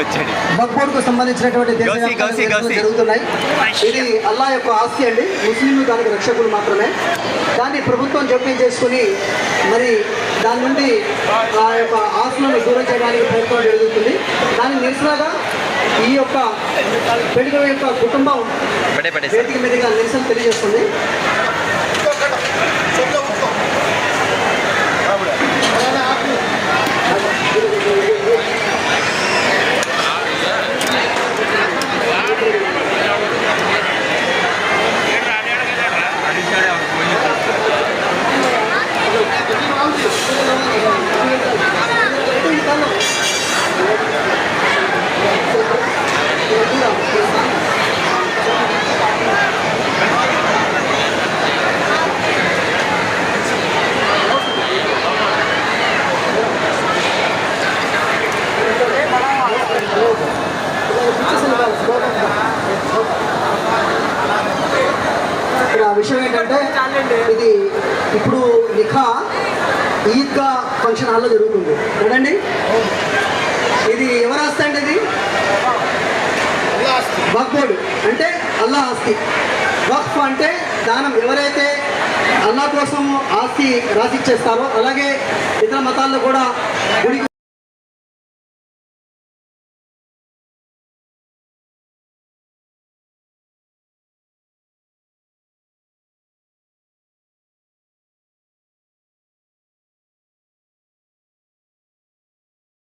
వచ్చాడు. సంబంధించినటువంటి గౌసి, నిరసనలు గౌసి. జరుగుతున్నాయి. ఇది అల్లా యొక్క ఆస్తి అండి. ముస్లింలు దానికి రక్షకులు మాత్రమే. దాన్ని ప్రభుత్వం జోక్యం చేసుకుని మరి దాని నుండి ఆ యొక్క ఆస్తులను దూరం చేయడానికి ప్రయత్నం జరుగుతుంది. దాని నిరసనగా ఈ యొక్క పెళ్ళి యొక్క కుటుంబం వేదిక మీదుగా నిరసన తెలియజేస్తుంది. ఇక్కడ విషయం ఏంటంటే ఇది ఇప్పుడు నిఖా ఈద్గా ఫంక్షన్ హాల్లో జరుగుతుంది. చూడండి ఇది ఎవరు ఆస్తి అంటే ఇది? వక్బోడు అంటే అల్లా ఆస్తి. వక్ఫ్ అంటే దానం ఎవరైతే అల్లా కోసం ఆస్తి రాసిచ్చేస్తారో అలాగే ఇతర మతాల్లో కూడా గుడి